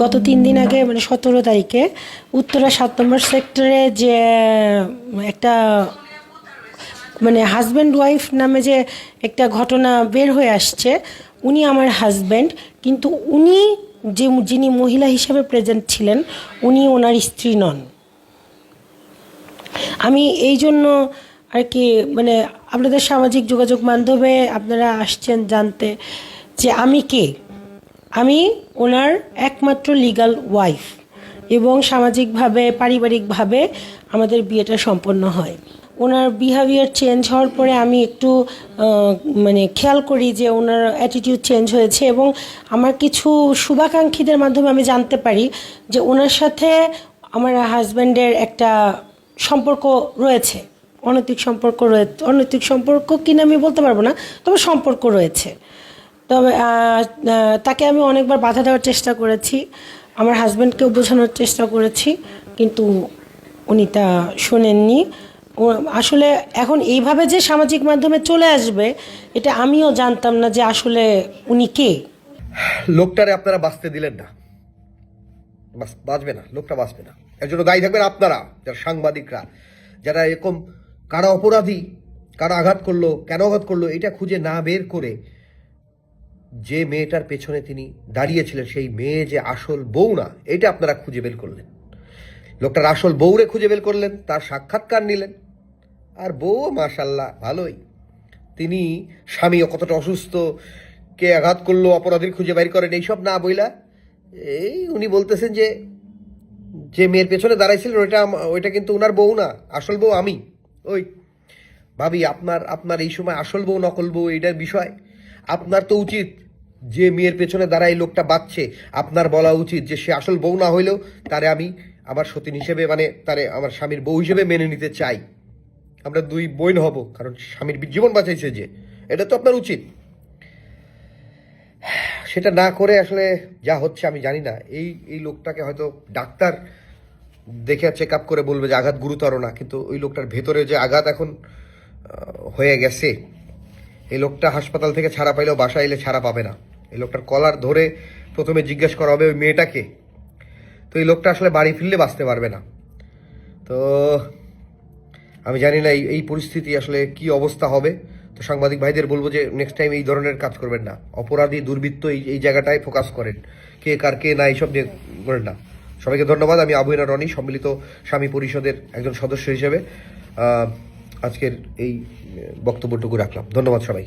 গত তিন দিন আগে মানে সতেরো তারিখে, উত্তরা সাত নম্বর সেক্টরে যে, একটা মানে হাজব্যান্ড ওয়াইফ নামে যে একটা ঘটনা বের হয়ে আসছে, উনি আমার হাজব্যান্ড কিন্তু উনি যে, যিনি মহিলা হিসেবে প্রেজেন্ট ছিলেন, উনি ওনার স্ত্রী নন। আমি এই জন্য আর কি মানে আপনাদের সামাজিক যোগাযোগ মাধ্যমে আপনারা আসছেন জানতে যে আমি কে? আমি ওনার একমাত্র লিগাল ওয়াইফ এবং সামাজিকভাবে, পারিবারিকভাবে আমাদের বিয়েটা সম্পন্ন হয়। ওনার বিহেভিয়ার চেঞ্জ হওয়ার পরে আমি একটু মানে খেয়াল করি যে ওনার অ্যাটিটিউড চেঞ্জ হয়েছে এবং আমার কিছু শুভাকাঙ্ক্ষীদের মাধ্যমে আমি জানতে পারি যে ওনার সাথে আমার হাজব্যান্ডের একটা সম্পর্ক রয়েছে। অনৈতিক সম্পর্ক রয়েছে। অনৈতিক সম্পর্ক কিনা আমি বলতে পারব না, তবে সম্পর্ক রয়েছে। তবে তাকে আমি অনেকবার বাধা দেওয়ার চেষ্টা করেছি, আমার হাজব্যান্ডকেও বোঝানোর চেষ্টা করেছি, কিন্তু উনি তা শোনেননি। আসলে এখন এইভাবে যে সামাজিক মাধ্যমে চলে আসবে, এটা আমিও জানতাম না যে আসলে উনি কে। লোকটারে আপনারা বাঁচতে দিলেন না। বাঁচবে না, লোকটা বাঁচবে না। এর জন্য দায়ী থাকবেন আপনারা, যারা সাংবাদিকরা, যারা এরকম কারা অপরাধী, কারা আঘাত করল, কেন আঘাত করল, এটা খুঁজে না বের করে যে মেয়েটার পেছনে তিনি দাঁড়িয়েছিলেন, সেই মেয়ে যে আসল বউ না, এটা আপনারা খুঁজে বের করলেন। লোকটার আসল বউরে খুঁজে বের করলেন, তার সাক্ষাৎকার নিলেন। আর বউ মাশাল্লাহ ভালোই। তিনি স্বামী কতটা অসুস্থ, কে আঘাত করল, অপরাধীর খুঁজে বাইর করেন, এইসব না বইলা, এই উনি বলতেছেন যে যে মেয়ের পেছনে দাঁড়াইছিলেন ওইটা ওইটা কিন্তু ওনার বউ না, আসল বউ আমি। ভাবি, আপনার আপনার এই সময় আসল বউ, নকল বউ, এইটার বিষয়? আপনার তো উচিত যে মেয়ের পেছনে দাঁড়াই লোকটা বাঁচছে, আপনার বলা উচিত যে সে আসল বউ না হইলেও তারে আমি আমার সতীন হিসেবে মানে তারে আমার স্বামীর বউ হিসেবে মেনে নিতে চাই। আমরা দুই বোন হব, কারণ স্বামীর জীবন বাঁচাইছে যে। এটা তো আপনার উচিত। সেটা না করে আসলে যা হচ্ছে আমি জানি না। এই এই লোকটাকে হয়তো ডাক্তার দেখে চেক আপ করে বলবে যে আঘাত গুরুতর না, কিন্তু ওই লোকটার ভেতরে যে আঘাত এখন হয়ে গেছে, এই লোকটা হাসপাতাল থেকে ছাড়া পাইলেও বাসা এলে ছাড়া পাবে না। এই লোকটার কলার ধরে প্রথমে জিজ্ঞেস করা হবে ওই মেয়েটাকে। তো এই লোকটা আসলে বাড়ি ফিরলে বাঁচতে পারবে না। তো আমি জানি না এই এই পরিস্থিতি আসলে কি অবস্থা হবে। তো সাংবাদিক ভাইদের বলব যে নেক্সট টাইম এই ধরনের কাজ করবেন না। অপরাধী, দুর্বৃত্ত এই এই জায়গাটায় ফোকাস করেন। কে কার, কে না, এইসব নিয়ে করেন না। সবাইকে ধন্যবাদ। আমি আবু রনি, সম্মিলিত স্বামী পরিষদের একজন সদস্য হিসেবে আজকের এই বক্তব্যটুকু রাখলাম। ধন্যবাদ সবাই